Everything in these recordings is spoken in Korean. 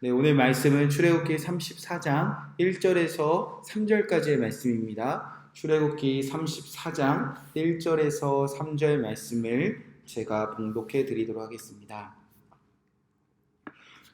네, 오늘 말씀은 출애굽기 34장 1절에서 3절까지의 말씀입니다. 출애굽기 34장 1절에서 3절 말씀을 제가 봉독해 드리도록 하겠습니다.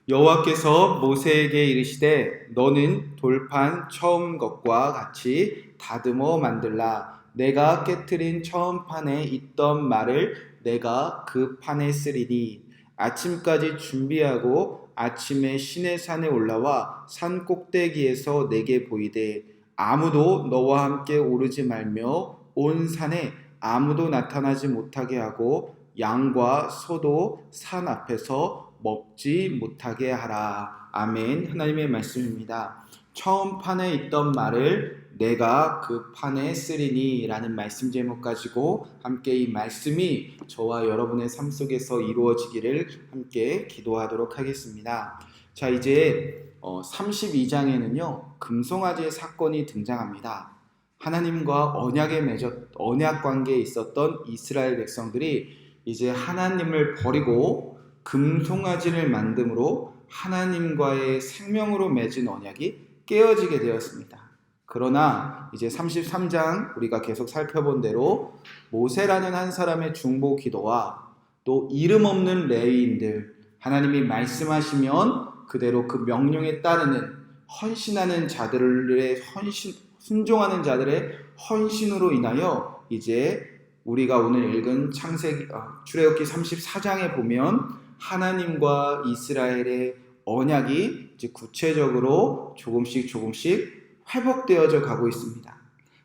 여호와께서 모세에게 이르시되 너는 돌판 처음 것과 같이 다듬어 만들라 내가 깨뜨린 처음 판에 있던 말을 내가 그 판에 쓰리니 아침까지 준비하고 아침에 시내 산에 올라와 산 꼭대기에서 내게 보이되 아무도 너와 함께 오르지 말며 온 산에 아무도 나타나지 못하게 하고 양과 소도 산 앞에서 먹지 못하게 하라. 아멘. 하나님의 말씀입니다. 처음 판에 있던 말을 내가 그 판에 쓰리니 라는 말씀 제목 가지고 함께 이 말씀이 저와 여러분의 삶 속에서 이루어지기를 함께 기도하도록 하겠습니다. 자, 이제 32장에는요, 금송아지 사건이 등장합니다. 하나님과 언약에 맺었, 언약 관계에 있었던 이스라엘 백성들이 이제 하나님을 버리고 금송아지를 만듦으로 하나님과의 생명으로 맺은 언약이 깨어지게 되었습니다. 그러나 이제 33장 우리가 계속 살펴본 대로 모세라는 한 사람의 중보 기도와 또 이름 없는 레위인들 하나님이 말씀하시면 그대로 그 명령에 따르는 헌신하는 자들의 헌신 순종하는 자들의 헌신으로 인하여 이제 우리가 오늘 읽은 창세기 아, 출애굽기 34장에 보면 하나님과 이스라엘의 언약이 이제 구체적으로 조금씩 조금씩 회복되어져 가고 있습니다.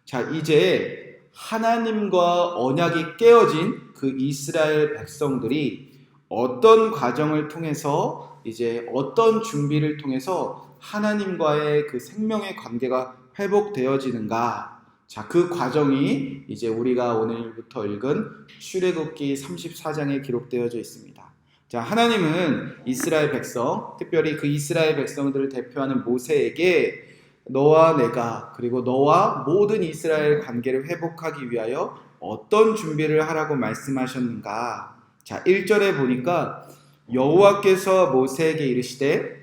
자, 이제 하나님과 언약이 깨어진 그 이스라엘 백성들이 어떤 과정을 통해서 이제 어떤 준비를 통해서 하나님과의 그 생명의 관계가 회복되어지는가? 자, 그 과정이 이제 우리가 오늘부터 읽은 출애굽기 34장에 기록되어져 있습니다. 자, 하나님은 이스라엘 백성, 특별히 그 이스라엘 백성들을 대표하는 모세에게 너와 내가 그리고 너와 모든 이스라엘 관계를 회복하기 위하여 어떤 준비를 하라고 말씀하셨는가? 자, 1절에 보니까 여호와께서 모세에게 이르시되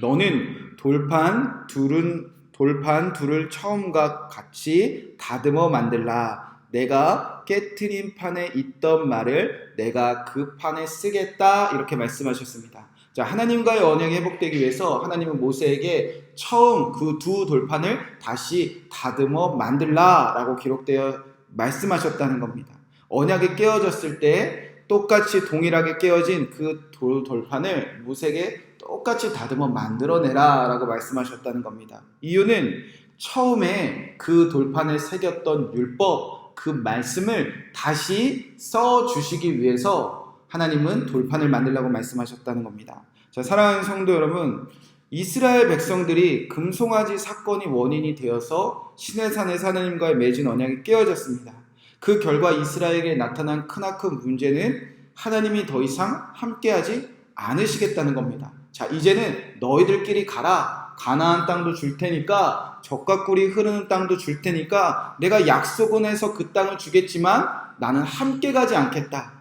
너는 돌판 둘은 돌판 둘을 처음과 같이 다듬어 만들라. 내가 깨트린 판에 있던 말을 내가 그 판에 쓰겠다. 이렇게 말씀하셨습니다. 자, 하나님과의 언약이 회복되기 위해서 하나님은 모세에게 처음 그 두 돌판을 다시 다듬어 만들라라고 기록되어 말씀하셨다는 겁니다. 언약이 깨어졌을 때 똑같이 동일하게 깨어진 그 돌, 돌판을 모세에게 똑같이 다듬어 만들어내라라고 말씀하셨다는 겁니다. 이유는 처음에 그 돌판에 새겼던 율법, 그 말씀을 다시 써 주시기 위해서 하나님은 돌판을 만들라고 말씀하셨다는 겁니다. 자, 사랑하는 성도 여러분, 이스라엘 백성들이 금송아지 사건이 원인이 되어서 시내산에서 하나님과의 맺은 언약이 깨어졌습니다. 그 결과 이스라엘에게 나타난 크나큰 문제는 하나님이 더 이상 함께하지 않으시겠다는 겁니다. 자, 이제는 너희들끼리 가라. 가나안 땅도 줄 테니까 적과 꿀이 흐르는 땅도 줄 테니까 내가 약속은 해서 그 땅을 주겠지만 나는 함께 가지 않겠다.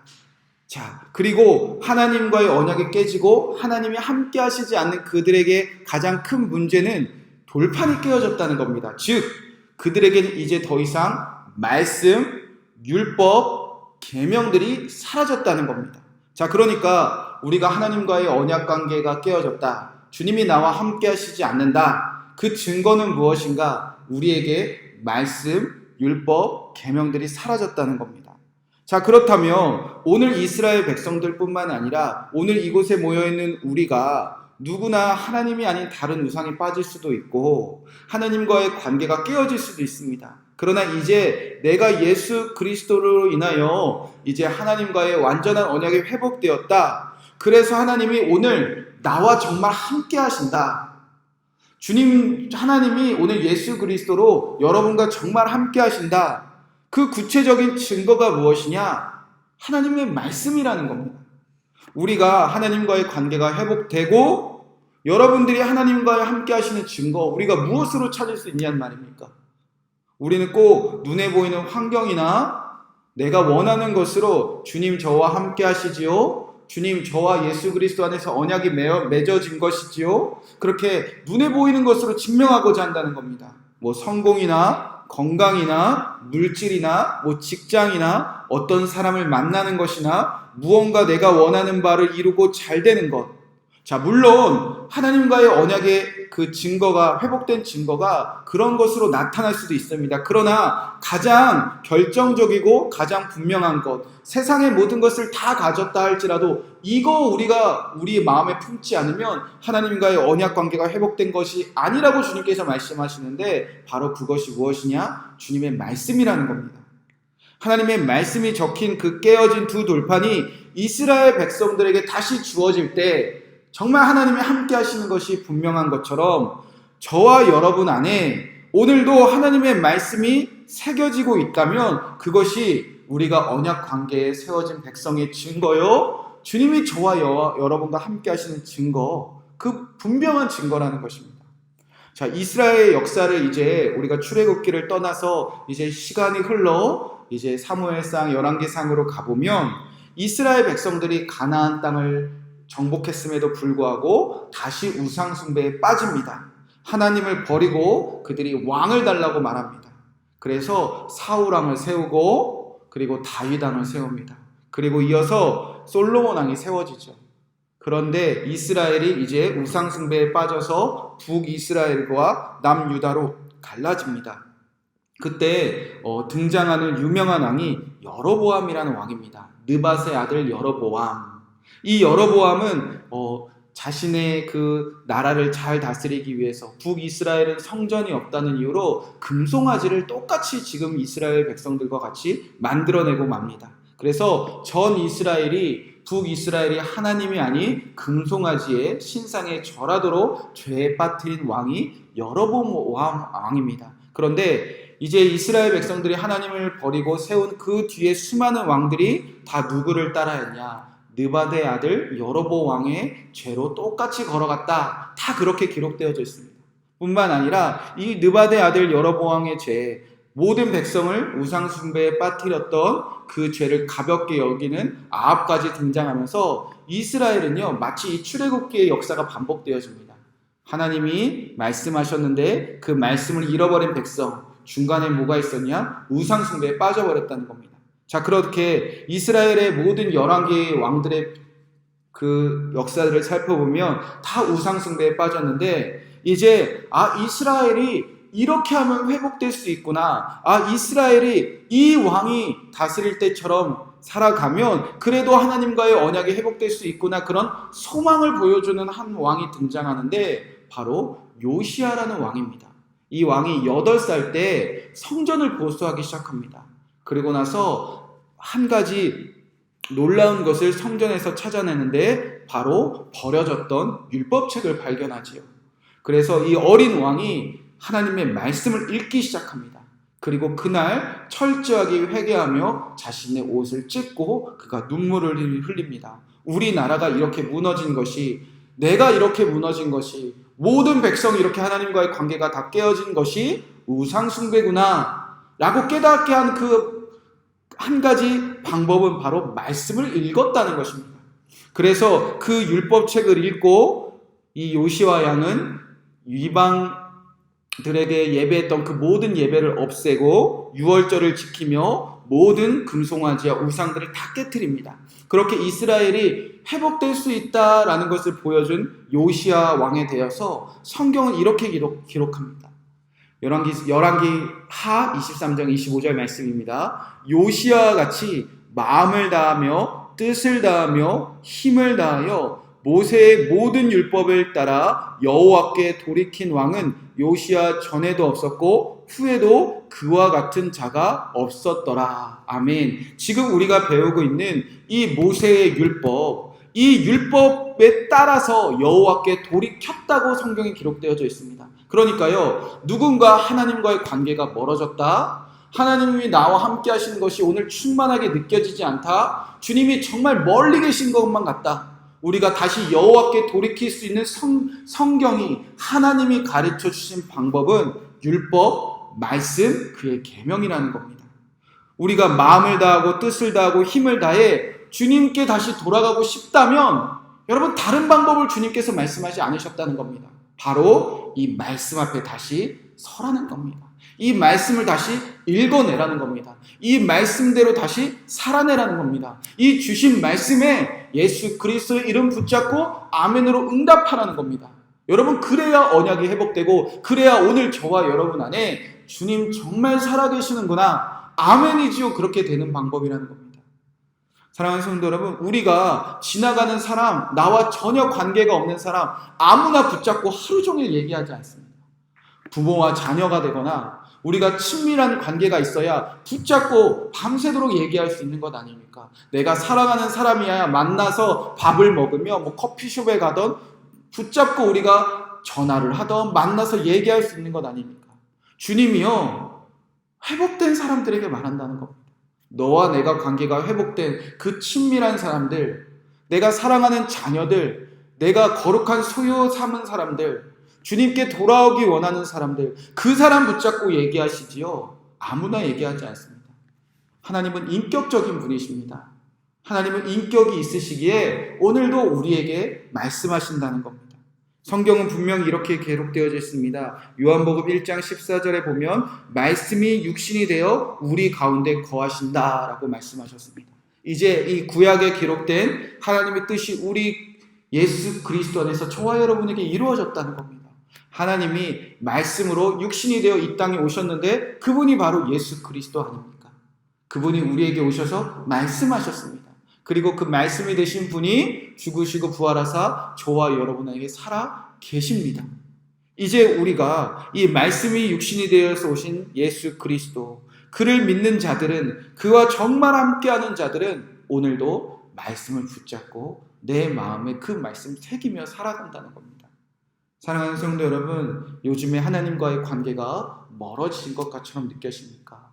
자, 그리고 하나님과의 언약이 깨지고 하나님이 함께 하시지 않는 그들에게 가장 큰 문제는 돌판이 깨어졌다는 겁니다. 즉, 그들에게는 이제 더 이상 말씀, 율법, 계명들이 사라졌다는 겁니다. 자, 그러니까 우리가 하나님과의 언약 관계가 깨어졌다. 주님이 나와 함께 하시지 않는다. 그 증거는 무엇인가? 우리에게 말씀, 율법, 계명들이 사라졌다는 겁니다. 자, 그렇다면 오늘 이스라엘 백성들뿐만 아니라 오늘 이곳에 모여 있는 우리가 누구나 하나님이 아닌 다른 우상에 빠질 수도 있고 하나님과의 관계가 깨어질 수도 있습니다. 그러나 이제 내가 예수 그리스도로 인하여 이제 하나님과의 완전한 언약이 회복되었다. 그래서 하나님이 오늘 나와 정말 함께 하신다. 주님 하나님이 오늘 예수 그리스도로 여러분과 정말 함께 하신다. 그 구체적인 증거가 무엇이냐? 하나님의 말씀이라는 겁니다. 우리가 하나님과의 관계가 회복되고 여러분들이 하나님과 함께 하시는 증거, 우리가 무엇으로 찾을 수 있냐는 말입니까? 우리는 꼭 눈에 보이는 환경이나 내가 원하는 것으로 주님 저와 함께 하시지요. 주님 저와 예수 그리스도 안에서 언약이 맺어, 맺어진 것이지요. 그렇게 눈에 보이는 것으로 증명하고자 한다는 겁니다. 뭐 성공이나 건강이나 물질이나 뭐 직장이나 어떤 사람을 만나는 것이나 무언가 내가 원하는 바를 이루고 잘 되는 것. 자, 물론 하나님과의 언약의 그 증거가 회복된 증거가 그런 것으로 나타날 수도 있습니다. 그러나 가장 결정적이고 가장 분명한 것, 세상의 모든 것을 다 가졌다 할지라도 이거 우리가 우리 마음에 품지 않으면 하나님과의 언약 관계가 회복된 것이 아니라고 주님께서 말씀하시는데 바로 그것이 무엇이냐? 주님의 말씀이라는 겁니다. 하나님의 말씀이 적힌 그 깨어진 두 돌판이 이스라엘 백성들에게 다시 주어질 때 정말 하나님이 함께 하시는 것이 분명한 것처럼 저와 여러분 안에 오늘도 하나님의 말씀이 새겨지고 있다면 그것이 우리가 언약 관계에 세워진 백성의 증거요. 주님이 저와 여, 여러분과 함께 하시는 증거, 그 분명한 증거라는 것입니다. 자, 이스라엘 역사를 이제 우리가 출애굽기를 떠나서 이제 시간이 흘러 이제 사무엘상 열왕기상으로 가보면 이스라엘 백성들이 가나안 땅을 정복했음에도 불구하고 다시 우상 숭배에 빠집니다. 하나님을 버리고 그들이 왕을 달라고 말합니다. 그래서 사울 왕을 세우고 그리고 다윗 왕을 세웁니다. 그리고 이어서 솔로몬 왕이 세워지죠. 그런데 이스라엘이 이제 우상 숭배에 빠져서 북이스라엘과 남유다로 갈라집니다. 그때 어, 등장하는 유명한 왕이 여로보암이라는 왕입니다. 느밧의 아들 여로보암. 이 여로보암은 어, 자신의 그 나라를 잘 다스리기 위해서 북이스라엘은 성전이 없다는 이유로 금송아지를 똑같이 지금 이스라엘 백성들과 같이 만들어내고 맙니다. 그래서 전 이스라엘이 북이스라엘이 하나님이 아닌 금송아지의 신상에 절하도록 죄에 빠뜨린 왕이 여로보암 왕입니다. 그런데 이제 이스라엘 백성들이 하나님을 버리고 세운 그 뒤에 수많은 왕들이 다 누구를 따라했냐? 느바데 아들 여로보 왕의 죄로 똑같이 걸어갔다. 다 그렇게 기록되어져 있습니다. 뿐만 아니라 이 느바데 아들 여로보 왕의 죄, 모든 백성을 우상 숭배에 빠뜨렸던 그 죄를 가볍게 여기는 아합까지 등장하면서 이스라엘은요 마치 이 출애굽기의 역사가 반복되어집니다. 하나님이 말씀하셨는데 그 말씀을 잃어버린 백성 중간에 뭐가 있었냐? 우상 숭배에 빠져버렸다는 겁니다. 자, 그렇게 이스라엘의 모든 열왕기의 왕들의 그 역사들을 살펴보면 다 우상숭배에 빠졌는데 이제 아 이스라엘이 이렇게 하면 회복될 수 있구나. 아 이스라엘이 이 왕이 다스릴 때처럼 살아가면 그래도 하나님과의 언약이 회복될 수 있구나. 그런 소망을 보여주는 한 왕이 등장하는데 바로 요시아라는 왕입니다. 이 왕이 8살 때 성전을 보수하기 시작합니다. 그리고 나서 한 가지 놀라운 것을 성전에서 찾아내는데 바로 버려졌던 율법책을 발견하지요. 그래서 이 어린 왕이 하나님의 말씀을 읽기 시작합니다. 그리고 그날 철저하게 회개하며 자신의 옷을 찢고 그가 눈물을 흘립니다. 우리나라가 이렇게 무너진 것이 내가 이렇게 무너진 것이 모든 백성이 이렇게 하나님과의 관계가 다 깨어진 것이 우상숭배구나 라고 깨닫게 한 그 한 가지 방법은 바로 말씀을 읽었다는 것입니다. 그래서 그 율법책을 읽고 이 요시와 양은 이방들에게 예배했던 그 모든 예배를 없애고 유월절을 지키며 모든 금송아지와 우상들을 다 깨뜨립니다. 그렇게 이스라엘이 회복될 수 있다라는 것을 보여준 요시아 왕에 대해서 성경은 이렇게 기록, 기록합니다. 열왕기, 열왕기 하 23장 25절 말씀입니다. 요시아 같이 마음을 다하며 뜻을 다하며 힘을 다하여 모세의 모든 율법을 따라 여호와께 돌이킨 왕은 요시아 전에도 없었고 후에도 그와 같은 자가 없었더라. 아멘. 지금 우리가 배우고 있는 이 모세의 율법, 이 율법에 따라서 여호와께 돌이켰다고 성경에 기록되어져 있습니다. 그러니까요, 누군가 하나님과의 관계가 멀어졌다. 하나님이 나와 함께 하시는 것이 오늘 충만하게 느껴지지 않다. 주님이 정말 멀리 계신 것만 같다. 우리가 다시 여호와께 돌이킬 수 있는 성, 성경이 하나님이 가르쳐 주신 방법은 율법, 말씀, 그의 계명이라는 겁니다. 우리가 마음을 다하고 뜻을 다하고 힘을 다해 주님께 다시 돌아가고 싶다면 여러분 다른 방법을 주님께서 말씀하지 않으셨다는 겁니다. 바로 이 말씀 앞에 다시 서라는 겁니다. 이 말씀을 다시 읽어내라는 겁니다. 이 말씀대로 다시 살아내라는 겁니다. 이 주신 말씀에 예수 그리스도의 이름 붙잡고 아멘으로 응답하라는 겁니다. 여러분 그래야 언약이 회복되고 그래야 오늘 저와 여러분 안에 주님 정말 살아계시는구나 아멘이지요 그렇게 되는 방법이라는 겁니다. 사랑하는 성도 여러분 우리가 지나가는 사람 나와 전혀 관계가 없는 사람 아무나 붙잡고 하루 종일 얘기하지 않습니다. 부모와 자녀가 되거나 우리가 친밀한 관계가 있어야 붙잡고 밤새도록 얘기할 수 있는 것 아닙니까? 내가 사랑하는 사람이야 만나서 밥을 먹으며 뭐 커피숍에 가던 붙잡고 우리가 전화를 하던 만나서 얘기할 수 있는 것 아닙니까? 주님이요 회복된 사람들에게 말한다는 겁니다. 너와 내가 관계가 회복된 그 친밀한 사람들, 내가 사랑하는 자녀들, 내가 거룩한 소유 삼은 사람들, 주님께 돌아오기 원하는 사람들, 그 사람 붙잡고 얘기하시지요. 아무나 얘기하지 않습니다. 하나님은 인격적인 분이십니다. 하나님은 인격이 있으시기에 오늘도 우리에게 말씀하신다는 겁니다. 성경은 분명히 이렇게 기록되어져 있습니다. 요한복음 1장 14절에 보면 말씀이 육신이 되어 우리 가운데 거하신다라고 말씀하셨습니다. 이제 이 구약에 기록된 하나님의 뜻이 우리 예수 그리스도 안에서 저와 여러분에게 이루어졌다는 겁니다. 하나님이 말씀으로 육신이 되어 이 땅에 오셨는데 그분이 바로 예수 그리스도 아닙니까? 그분이 우리에게 오셔서 말씀하셨습니다. 그리고 그 말씀이 되신 분이 죽으시고 부활하사 저와 여러분에게 살아 계십니다. 이제 우리가 이 말씀이 육신이 되어서 오신 예수 그리스도 그를 믿는 자들은 그와 정말 함께하는 자들은 오늘도 말씀을 붙잡고 내 마음에 그 말씀 새기며 살아간다는 겁니다. 사랑하는 성도 여러분, 요즘에 하나님과의 관계가 멀어진 것 같처럼 느껴집니까?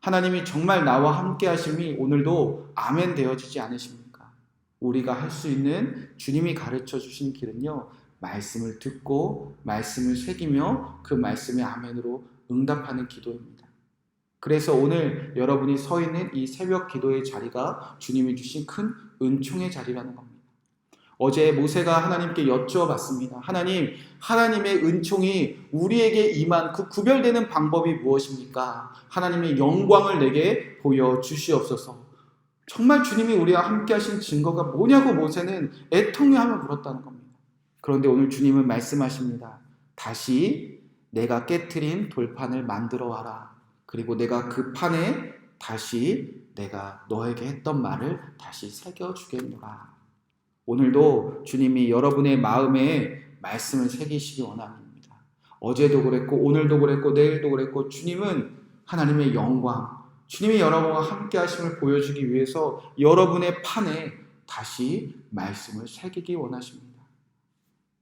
하나님이 정말 나와 함께 하심이 오늘도 아멘 되어지지 않으십니까? 우리가 할 수 있는 주님이 가르쳐 주신 길은요, 말씀을 듣고 말씀을 새기며 그 말씀의 아멘으로 응답하는 기도입니다. 그래서 오늘 여러분이 서 있는 이 새벽 기도의 자리가 주님이 주신 큰 은총의 자리라는 겁니다. 어제 모세가 하나님께 여쭈어봤습니다. 하나님, 하나님의 은총이 우리에게 임한 그 구별되는 방법이 무엇입니까? 하나님의 영광을 내게 보여 주시옵소서. 정말 주님이 우리와 함께 하신 증거가 뭐냐고 모세는 애통해하며 물었다는 겁니다. 그런데 오늘 주님은 말씀하십니다. 다시 내가 깨트린 돌판을 만들어 와라. 그리고 내가 그 판에 다시 내가 너에게 했던 말을 다시 새겨 주겠노라. 오늘도 주님이 여러분의 마음에 말씀을 새기시기 원합니다. 어제도 그랬고 오늘도 그랬고 내일도 그랬고 주님은 하나님의 영광, 주님이 여러분과 함께 하심을 보여주기 위해서 여러분의 판에 다시 말씀을 새기기 원하십니다.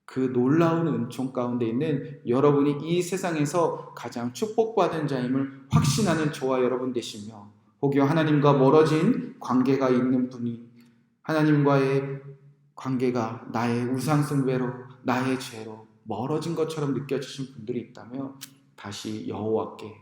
그 놀라운 은총 가운데 있는 여러분이 이 세상에서 가장 축복받은 자임을 확신하는 저와 여러분 되시며 혹여 하나님과 멀어진 관계가 있는 분이 하나님과의 관계가 나의 우상숭배로 나의 죄로 멀어진 것처럼 느껴지신 분들이 있다면 다시 여호와께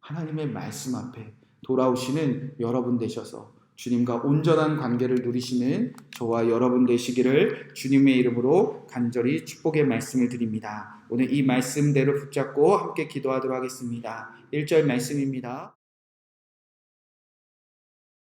하나님의 말씀 앞에 돌아오시는 여러분 되셔서 주님과 온전한 관계를 누리시는 저와 여러분 되시기를 주님의 이름으로 간절히 축복의 말씀을 드립니다. 오늘 이 말씀대로 붙잡고 함께 기도하도록 하겠습니다. 1절 말씀입니다.